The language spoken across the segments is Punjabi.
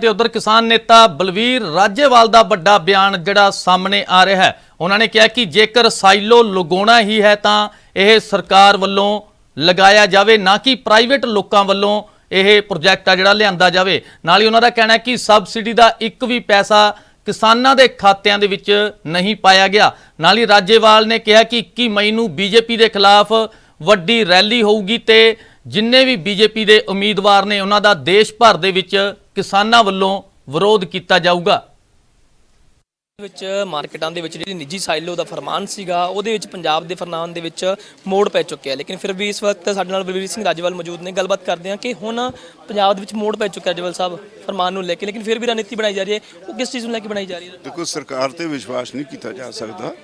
ਤੇ ਉਧਰ ਕਿਸਾਨ ਨੇਤਾ ਬਲਵੀਰ ਰਾਜੇਵਾਲ ਦਾ ਵੱਡਾ ਬਿਆਨ ਜਿਹੜਾ ਸਾਹਮਣੇ ਆ ਰਿਹਾ ਹੈ। ਉਹਨਾਂ ਨੇ ਕਿਹਾ ਕਿ ਜੇਕਰ ਸਾਈਲੋ ਲਗਾਉਣਾ ਹੀ ਹੈ ਤਾਂ ਇਹ ਸਰਕਾਰ ਵੱਲੋਂ ਲਗਾਇਆ ਜਾਵੇ, ਨਾ ਕਿ ਪ੍ਰਾਈਵੇਟ ਲੋਕਾਂ ਵੱਲੋਂ ਇਹ ਪ੍ਰੋਜੈਕਟ ਆ ਜਿਹੜਾ ਲਿਆਂਦਾ ਜਾਵੇ। ਨਾਲ ਹੀ ਉਹਨਾਂ ਦਾ ਕਹਿਣਾ ਹੈ ਕਿ ਸਬਸਿਡੀ ਦਾ ਇੱਕ ਵੀ ਪੈਸਾ ਕਿਸਾਨਾਂ ਦੇ ਖਾਤਿਆਂ ਦੇ ਵਿੱਚ ਨਹੀਂ ਪਾਇਆ ਗਿਆ। ਨਾਲ ਹੀ ਰਾਜੇਵਾਲ ਨੇ ਕਿਹਾ ਕਿ 21 ਮਈ ਨੂੰ ਬੀਜੇਪੀ ਦੇ ਖਿਲਾਫ ਵੱਡੀ ਰੈਲੀ ਹੋਊਗੀ ਤੇ ਜਿੰਨੇ ਵੀ ਬੀਜੇਪੀ ਦੇ ਉਮੀਦਵਾਰ ਨੇ ਉਹਨਾਂ ਦਾ ਦੇਸ਼ ਭਰ ਦੇ ਵਿੱਚ ਕਿਸਾਨਾਂ ਵੱਲੋਂ ਵਿਰੋਧ ਕੀਤਾ ਜਾਊਗਾ। ਵਿੱਚ ਮਾਰਕੀਟਾਂ ਦੇ ਵਿੱਚ ਜਿਹੜੀ ਨਿੱਜੀ ਸਾਈਲੋ ਦਾ ਫਰਮਾਨ ਸੀਗਾ, ਉਹਦੇ ਵਿੱਚ ਪੰਜਾਬ ਦੇ ਫਰਮਾਨ ਦੇ ਵਿੱਚ ਮੋੜ ਪੈ ਚੁੱਕਿਆ ਲੇਕਿਨ ਫਿਰ ਵੀ ਇਸ ਵਕਤ ਸਾਡੇ ਨਾਲ ਬਲਵੀਰ ਸਿੰਘ ਰਾਜੇਵਾਲ ਮੌਜੂਦ ਨੇ। ਗੱਲਬਾਤ ਕਰਦੇ ਹਾਂ ਕਿ ਹੁਣ ਪੰਜਾਬ ਦੇ ਵਿੱਚ ਮੋੜ ਪੈ ਚੁੱਕਿਆ, ਰਾਜਵਾਲ ਸਾਹਿਬ। ਫਰਮਾਨ ਨੂੰ ਲੈ ਕੇ, ਲੇਕਿਨ ਫਿਰ ਵੀ ਰਣਨੀਤੀ ਬਣਾਈ ਜਾ ਰਹੀ ਹੈ। ਉਹ ਕਿਸ ਚੀਜ਼ ਨੂੰ ਲੈ ਕੇ ਬਣਾਈ ਜਾ ਰਹੀ ਹੈ? ਦੇਖੋ, ਸਰਕਾਰ ਤੇ ਵਿਸ਼ਵਾਸ ਨਹੀਂ ਕੀਤਾ ਜਾ ਸਕਦਾ।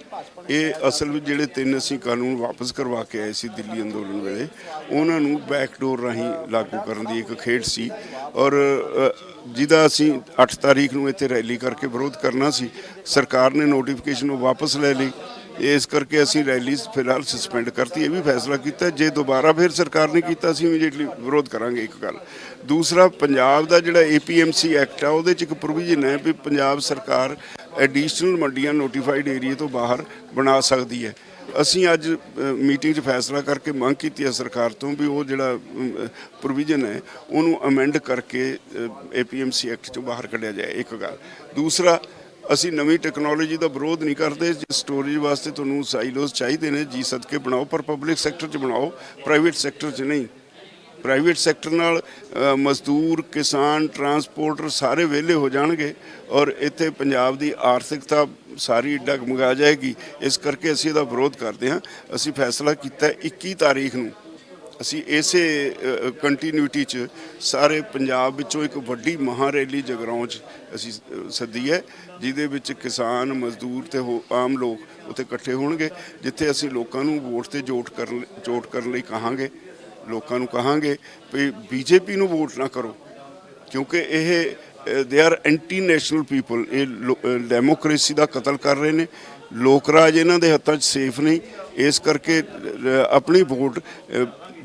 ਇਹ ਅਸਲ ਵਿੱਚ ਜਿਹੜੇ ਤਿੰਨ ਅਸੀਂ ਕਾਨੂੰਨ ਵਾਪਸ ਕਰਵਾ ਕੇ ਆਏ ਸੀ ਦਿੱਲੀ ਅੰਦੋਲਨ ਵੇਲੇ, ਉਹਨਾਂ ਨੂੰ ਬੈਕਡੋਰ ਰਾਹੀਂ ਲਾਗੂ ਕਰਨ ਦੀ ਇੱਕ ਖੇਡ ਸੀ। ਔਰ ਜਿਹਦਾ ਅਸੀਂ 8 ਤਾਰੀਖ ਨੂੰ ਇੱਥੇ ਰੈਲੀ ਕਰਕੇ ਵਿਰੋਧ ਕਰਨਾ ਸੀ, ਸਰਕਾਰ ਨੇ ਨੋਟੀਫਿਕੇਸ਼ਨ ਉਹ ਵਾਪਸ ਲੈ ਲਈ। ਇਸ ਕਰਕੇ ਅਸੀਂ ਰੈਲੀ ਫਿਲਹਾਲ ਸਸਪੈਂਡ ਕਰਤੀ, ਇਹ ਵੀ ਫੈਸਲਾ ਕੀਤਾ। ਜੇ ਦੁਬਾਰਾ ਫਿਰ ਸਰਕਾਰ ਨੇ ਕੀਤਾ, ਅਸੀਂ ਇਮੀਡੀਏਟਲੀ ਵਿਰੋਧ ਕਰਾਂਗੇ ਇੱਕ ਗੱਲ। ਦੂਸਰਾ, ਪੰਜਾਬ ਦਾ ਜਿਹੜਾ ਏਪੀਐਮਸੀ ਐਕਟ ਆ, ਉਹਦੇ ਚ ਇੱਕ ਪ੍ਰੋਵੀਜ਼ਨ ਹੈ ਵੀ ਪੰਜਾਬ ਸਰਕਾਰ ਐਡੀਸ਼ਨਲ ਮੰਡੀਆਂ ਨੋਟੀਫਾਈਡ ਏਰੀਆ ਤੋਂ ਬਾਹਰ ਬਣਾ ਸਕਦੀ ਹੈ। ਅਸੀਂ ਅੱਜ ਮੀਟਿੰਗ 'ਚ ਫੈਸਲਾ ਕਰਕੇ ਮੰਗ ਕੀਤੀ ਹੈ ਸਰਕਾਰ ਤੋਂ ਵੀ ਉਹ ਜਿਹੜਾ ਪ੍ਰੋਵੀਜ਼ਨ ਹੈ, ਉਹਨੂੰ ਅਮੈਂਡ ਕਰਕੇ ਏਪੀਐਮਸੀ ਐਕਟ 'ਚੋਂ ਬਾਹਰ ਕੱਢਿਆ ਜਾਏ, ਇੱਕ ਗੱਲ। ਦੂਸਰਾ ਅਸੀਂ ਨਵੀਂ ਟੈਕਨੋਲੋਜੀ ਦਾ ਵਿਰੋਧ ਨਹੀਂ ਕਰਦੇ ਸਟੋਰੇਜ ਵਾਸਤੇ ਤੁਹਾਨੂੰ ਸਾਈਲੋਸ ਚਾਹੀਦੇ ਨੇ, ਜੀ ਸਦਕੇ ਬਣਾਓ, ਪਰ ਪਬਲਿਕ ਸੈਕਟਰ 'ਚ ਬਣਾਓ ਪ੍ਰਾਈਵੇਟ ਸੈਕਟਰ 'ਚ ਨਹੀਂ। ਪ੍ਰਾਈਵੇਟ ਸੈਕਟਰ ਨਾਲ ਮਜ਼ਦੂਰ, ਕਿਸਾਨ ਟਰਾਂਸਪੋਰਟਰ ਸਾਰੇ ਵਿਹਲੇ ਹੋ ਜਾਣਗੇ ਔਰ ਇੱਥੇ ਪੰਜਾਬ ਦੀ ਆਰਥਿਕਤਾ ਸਾਰੀ ਡਗਮਗਾ ਜਾਏਗੀ। ਇਸ ਕਰਕੇ ਅਸੀਂ ਇਹਦਾ ਵਿਰੋਧ ਕਰਦੇ ਹਾਂ। ਅਸੀਂ ਫੈਸਲਾ ਕੀਤਾ ਹੈ 21 ਤਾਰੀਖ ਨੂੰ। ਅਸੀਂ ਇਸੇ ਕੰਟੀਨਿਊਟੀ ਚ ਸਾਰੇ ਪੰਜਾਬ ਵਿੱਚੋਂ ਇੱਕ ਵੱਡੀ ਮਹਾ ਰੈਲੀ ਜਗਰਾਉਂ ਚ ਅਸੀਂ ਸੱਦੀ ਹੈ, ਜਿਹਦੇ ਵਿੱਚ ਕਿਸਾਨ, ਮਜ਼ਦੂਰ ਤੇ ਹੋ- ਆਮ ਲੋਕ ਉੱਥੇ ਇਕੱਠੇ ਹੋਣਗੇ, ਜਿੱਥੇ ਅਸੀਂ ਲੋਕਾਂ ਨੂੰ ਵੋਟ ਤੇ ਜੋਟ ਕਰਨ ਜੋਟ ਕਰਨ ਲਈ ਕਹਾਂਗੇ, ਲੋਕਾਂ ਨੂੰ ਕਹਾਂਗੇ ਵੀ ਬੀਜੇਪੀ ਨੂੰ ਵੋਟ ਨਾ ਕਰੋ, ਕਿਉਂਕਿ ਇਹ they are anti national people ਇਹ ਡੈਮੋਕ੍ਰੇਸੀ ਦਾ ਕਤਲ ਕਰ ਰਹੇ ਨੇ, ਲੋਕ ਰਾਜ ਇਹਨਾਂ ਦੇ ਹੱਥਾਂ 'ਚ ਸੇਫ ਨਹੀਂ, ਇਸ ਕਰਕੇ ਆਪਣੀ ਵੋਟ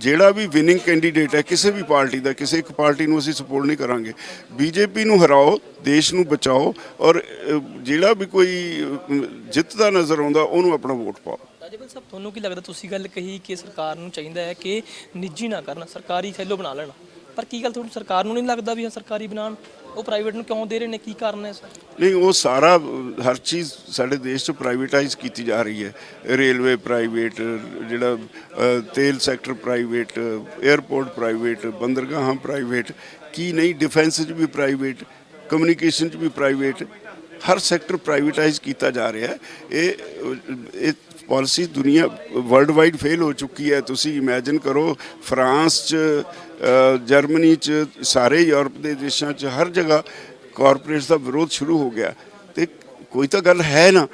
ਜਿਹੜਾ ਵੀ ਵਿਨਿੰਗ ਕੈਂਡੀਡੇਟ ਹੈ, ਕਿਸੇ ਵੀ ਪਾਰਟੀ ਦਾ, ਕਿਸੇ ਇੱਕ ਪਾਰਟੀ ਨੂੰ ਅਸੀਂ ਸਪੋਰਟ ਨਹੀਂ ਕਰਾਂਗੇ। ਬੀਜੇਪੀ ਨੂੰ ਹਰਾਓ, ਦੇਸ਼ ਨੂੰ ਬਚਾਓ ਔਰ ਜਿਹੜਾ ਵੀ ਕੋਈ ਜਿੱਤਦਾ ਨਜ਼ਰ ਆਉਂਦਾ, ਉਹਨੂੰ ਆਪਣਾ ਵੋਟ ਪਾਓ। ਰਾਜੇਵਾਲ ਸਾਹਿਬ, ਤੁਹਾਨੂੰ ਕੀ ਲੱਗਦਾ, ਤੁਸੀਂ ਗੱਲ ਕਹੀ ਕਿ ਸਰਕਾਰ ਨੂੰ ਚਾਹੀਦਾ ਹੈ ਕਿ ਨਿੱਜੀ ਨਾ ਕਰਨ, ਸਰਕਾਰੀ ਸਾਈਲੋ ਬਣਾ ਲੈਣ। ਪਰ ਕੀ ਗੱਲ, ਤੁਹਾਨੂੰ ਸਰਕਾਰ ਨੂੰ ਨਹੀਂ ਲੱਗਦਾ ਵੀ ਹਾਂ ਸਰਕਾਰੀ ਬਣਾਉਣ? ਉਹ ਪ੍ਰਾਈਵੇਟ ਨੂੰ ਕਿਉਂ ਦੇ ਰਹੇ ਨੇ? ਕੀ ਕਾਰਨ ਹੈ ਇਸ ਨਹੀਂ, ਉਹ ਸਾਰਾ, ਹਰ ਚੀਜ਼ ਸਾਡੇ ਦੇਸ਼ 'ਚ ਪ੍ਰਾਈਵੇਟਾਈਜ਼ ਕੀਤੀ ਜਾ ਰਹੀ ਹੈ। ਰੇਲਵੇ ਪ੍ਰਾਈਵੇਟ ਜਿਹੜਾ ਤੇਲ ਸੈਕਟਰ ਪ੍ਰਾਈਵੇਟ 에ਅਰਪੋਰਟ ਪ੍ਰਾਈਵੇਟ ਬੰਦਰਗਾਹਾਂ ਪ੍ਰਾਈਵੇਟ ਕੀ ਨਹੀਂ ਡਿਫੈਂਸ 'ਚ ਵੀ ਪ੍ਰਾਈਵੇਟ ਕਮਿਊਨੀਕੇਸ਼ਨ 'ਚ ਵੀ ਪ੍ਰਾਈਵੇਟ ਹਰ ਸੈਕਟਰ ਪ੍ਰਾਈਵੇਟਾਈਜ਼ ਕੀਤਾ ਜਾ ਰਿਹਾ ਹੈ। ਇਹ ਇਹ ਪਾਲਿਸੀ ਦੁਨੀਆ ਵਰਲਡ ਵਾਈਡ ਫੇਲ ਹੋ ਚੁੱਕੀ ਹੈ। ਤੁਸੀਂ ਇਮੇਜਿਨ ਕਰੋ, ਫਰਾਂਸ 'ਚ ਜਰਮਨੀ 'ਚ, ਸਾਰੇ ਯੂਰਪ ਦੇ ਦੇਸ਼ਾਂ 'ਚ ਹਰ ਜਗ੍ਹਾ ਕਾਰਪੋਰੇਟਸ ਦਾ ਵਿਰੋਧ ਸ਼ੁਰੂ ਹੋ ਗਿਆ। ਤੇ ਕੋਈ ਤਾਂ ਗੱਲ ਹੈ ਨਾ।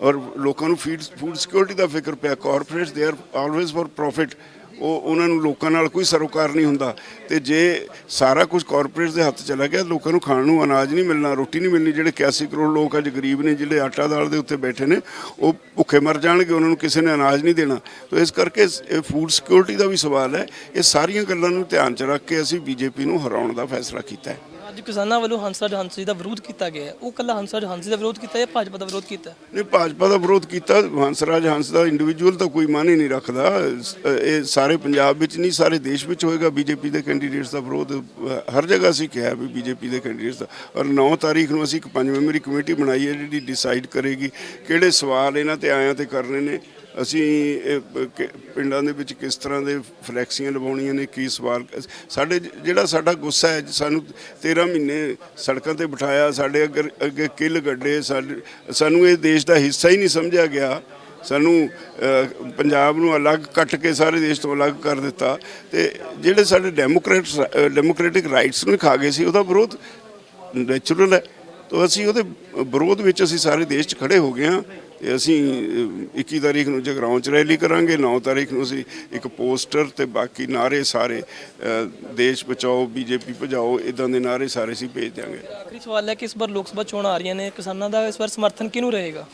ਔਰ ਲੋਕਾਂ ਨੂੰ ਫੀਡ ਫੂਡ ਸਿਕਿਉਰਿਟੀ ਦਾ ਫਿਕਰ ਪਿਆ। Corporates they are always for profit ਉਹ ਉਹਨਾਂ ਨੂੰ ਲੋਕਾਂ ਨਾਲ ਕੋਈ ਸਰੋਕਾਰ ਨਹੀਂ ਹੁੰਦਾ। ਤੇ ਜੇ ਸਾਰਾ ਕੁਝ ਕਾਰਪੋਰੇਟਸ ਦੇ ਹੱਥ ਚਲਾ ਗਿਆ, ਲੋਕਾਂ ਨੂੰ ਖਾਣ ਨੂੰ ਅਨਾਜ ਨਹੀਂ ਮਿਲਣਾ, ਰੋਟੀ ਨਹੀਂ ਮਿਲਣੀ, ਜਿਹੜੇ 81 ਕਰੋੜ ਲੋਕ ਅੱਜ ਗਰੀਬ ਨੇ, ਜਿਹੜੇ ਆਟਾ ਦਾਲ ਦੇ ਉੱਤੇ ਬੈਠੇ ਨੇ, ਉਹ ਭੁੱਖੇ ਮਰ ਜਾਣਗੇ, ਉਹਨਾਂ ਨੂੰ ਕਿਸੇ ਨੇ ਅਨਾਜ ਨਹੀਂ ਦੇਣਾ। ਤਾਂ ਇਸ ਕਰਕੇ ਇਹ ਫੂਡ ਸਿਕਿਉਰਿਟੀ ਦਾ ਵੀ ਸਵਾਲ ਹੈ। ਇਹ ਸਾਰੀਆਂ ਗੱਲਾਂ ਨੂੰ ਧਿਆਨ 'ਚ ਰੱਖ ਕੇ ਅਸੀਂ ਬੀਜੇਪੀ ਨੂੰ ਹਰਾਉਣ ਦਾ ਫੈਸਲਾ ਕੀਤਾ ਹੈ। ਅੱਜ ਕਿਸਾਨਾਂ ਵੱਲੋਂ ਹੰਸਰਾਜ ਹੰਸੀ ਦਾ ਵਿਰੋਧ ਕੀਤਾ ਗਿਆ ਹੈ। ਉਹ ਕੱਲਾ ਹੰਸਰਾਜ ਹੰਸੀ ਦਾ ਵਿਰੋਧ ਕੀਤਾ ਜਾਂ ਭਾਜਪਾ ਦਾ ਵਿਰੋਧ ਕੀਤਾ ਨਹੀਂ, ਭਾਜਪਾ ਦਾ ਵਿਰੋਧ ਕੀਤਾ, ਹੰਸਰਾਜ ਹੰਸ ਦਾ ਇੰਡੀਵਿਜੂਅਲ ਤਾਂ ਕੋਈ ਮਾਨ ਹੀ ਨਹੀਂ ਰੱਖਦਾ। ਇਹ ਸਾਰੇ ਪੰਜਾਬ ਵਿੱਚ ਨਹੀਂ, ਸਾਰੇ ਦੇਸ਼ ਵਿੱਚ ਹੋਏਗਾ। ਬੀਜੇਪੀ ਦੇ ਕੈਂਡੀਡੇਟਸ ਦਾ ਵਿਰੋਧ ਹਰ ਜਗ੍ਹਾ ਅਸੀਂ ਕਿਹਾ ਵੀ ਬੀਜੇਪੀ ਦੇ ਕੈਂਡੀਡੇਟਸ ਦਾ। ਔਰ 9 ਤਾਰੀਖ ਨੂੰ ਅਸੀਂ ਇੱਕ ਪੰਜ ਮੈਂਬਰੀ ਕਮੇਟੀ ਬਣਾਈ ਹੈ, ਜਿਹੜੀ ਡਿਸਾਈਡ ਕਰੇਗੀ ਕਿਹੜੇ ਸਵਾਲ ਇਹਨਾਂ ਤੇ ਆਇਆਂ ਤੇ ਕਰਨੇ ਨੇ। ਅਸੀਂ ਇਹ ਪ- ਪਿੰਡਾਂ ਦੇ ਵਿੱਚ ਕਿਸ ਤਰ੍ਹਾਂ ਦੇ ਫਲੈਕਸੀਆਂ ਲਵਾਉਣੀਆਂ ਨੇ ਕੀ ਸਵਾਲ ਸਾਡੇ ਜ- ਜਿਹੜਾ ਸਾਡਾ ਗੁੱਸਾ ਹੈ ਸਾਨੂੰ 13 ਮਹੀਨੇ ਸੜਕਾਂ ਤੇ ਬਿਠਾਇਆ ਸਾਡੇ ਅੱਗੇ ਅੱਗੇ ਕਿੱਲ ਗੱਡੇ ਸਾਡੇ ਸਾਨੂੰ ਇਹ ਦੇਸ਼ ਦਾ ਹਿੱਸਾ ਹੀ ਨਹੀਂ ਸਮਝਿਆ ਗਿਆ। ਸਾਨੂੰ ਅ, ਪੰਜਾਬ ਨੂੰ ਅਲੱਗ ਕੱਟ ਕੇ ਸਾਰੇ ਦੇਸ਼ ਤੋਂ ਅਲੱਗ ਕਰ ਦਿੱਤਾ। ਤੇ ਜਿਹੜੇ ਸਾਡੇ ਡੈਮੋਕ੍ਰੇਟਸ ਡੈਮੋਕ੍ਰੈਟਿਕ ਰਾਈਟਸ ਨੂੰ ਖਾ ਗਏ ਸੀ ਉਹਦਾ ਵਿਰੋਧ ਨੈਚੁਰਲ ਹੈ। ਤਾਂ ਅਸੀਂ ਉਹਦੇ ਵਿਰੋਧ ਵਿੱਚ ਅਸੀਂ ਸਾਰੇ ਦੇਸ਼ 'ਚ ਖੜੇ ਹੋ ਗਏ ਹਾਂ। ਤੇ ਅਸੀਂ ਅ, 21 ਤਾਰੀਖ ਨੂੰ ਜਗਰਾਉਂ 'ਚ ਰੈਲੀ ਕਰਾਂਗੇ 9 ਤਾਰੀਖ ਨੂੰ ਅਸੀਂ ਇੱਕ ਪੋਸਟਰ ਤੇ ਬਾਕੀ ਨਾਰੇ ਸਾਰੇ ਦੇਸ਼ ਬਚਾਓ ਬੀਜੇਪੀ ਭਜਾਓ ਇਦਾਂ ਦੇ ਨਾਰੇ ਸਾਰੇ ਅਸੀਂ ਭੇਜ ਦਿਆਂਗੇ। ਆਖਰੀ ਸਵਾਲ ਹੈ ਕਿ ਇਸ ਵਾਰ ਲੋਕ ਸਭਾ ਚੋਣਾਂ ਆ ਰਹੀਆਂ ਨੇ ਕਿਸਾਨਾਂ ਦਾ ਇਸ ਵਾਰ ਸਮਰਥਨ ਕਿਹਨੂੰ ਰਹੇਗਾ?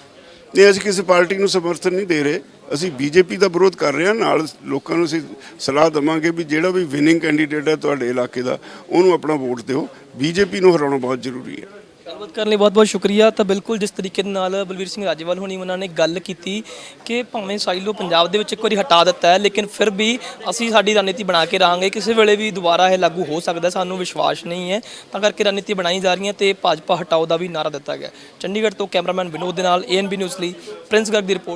ਨਹੀਂ ਅਸੀਂ ਕਿਸੇ ਪਾਰਟੀ ਨੂੰ ਸਮਰਥਨ ਨਹੀਂ ਦੇ ਰਹੇ। ਅਸੀਂ ਬੀਜੇਪੀ ਦਾ ਵਿਰੋਧ ਕਰ ਰਹੇ ਹਾਂ ਨਾਲ ਲੋਕਾਂ ਨੂੰ ਅਸੀਂ ਸਲਾਹ ਦਵਾਂਗੇ ਵੀ ਜਿਹੜਾ ਵੀ ਵਿਨਿੰਗ ਕੈਂਡੀਡੇਟ ਹੈ ਤੁਹਾਡੇ ਇਲਾਕੇ ਦਾ ਉਹਨੂੰ ਆਪਣਾ ਵੋਟ ਦਿਓ। ਬੀਜੇਪੀ ਨੂੰ ਹਰਾਉਣਾ ਬਹੁਤ ਜ਼ਰੂਰੀ ਹੈ। ਗੱਲਬਾਤ ਕਰਨ ਲਈ ਬਹੁਤ-ਬਹੁਤ ਸ਼ੁਕਰੀਆ। ਤਾਂ ਬਿਲਕੁਲ ਜਿਸ ਤਰੀਕੇ ਦੇ ਨਾਲ ਬਲਵੀਰ ਸਿੰਘ ਰਾਜੇਵਾਲ ਹੋਣੀ ਉਹਨਾਂ ਨੇ ਗੱਲ ਕੀਤੀ ਕਿ ਭਾਵੇਂ ਸਾਈਲੋ ਪੰਜਾਬ ਦੇ ਵਿੱਚ ਇੱਕ ਵਾਰੀ ਹਟਾ ਦਿੱਤਾ ਹੈ, ਲੇਕਿਨ ਫਿਰ ਵੀ ਅਸੀਂ ਸਾਡੀ ਰਣਨੀਤੀ ਬਣਾ ਕੇ ਰਹਾਂਗੇ। ਕਿਸੇ ਵੇਲੇ ਵੀ ਦੁਬਾਰਾ ਇਹ ਲਾਗੂ ਹੋ ਸਕਦਾ, ਸਾਨੂੰ ਵਿਸ਼ਵਾਸ ਨਹੀਂ ਹੈ। ਤਾਂ ਕਰਕੇ ਰਣਨੀਤੀ ਬਣਾਈ ਜਾ ਰਹੀ ਹੈ ਤੇ ਭਾਜਪਾ ਹਟਾਓ ਦਾ ਵੀ ਨਾਰਾ ਦਿੱਤਾ ਗਿਆ। ਚੰਡੀਗੜ੍ਹ ਤੋਂ ਕੈਮਰਾਮੈਨ ਵਿਨੋਦ ਦੇ ਨਾਲ ਏਐਨਬੀ ਨਿਊਜ਼ ਲਈ ਪ੍ਰਿੰਸ ਗਰਗ ਦੀ ਰਿਪੋਰਟ।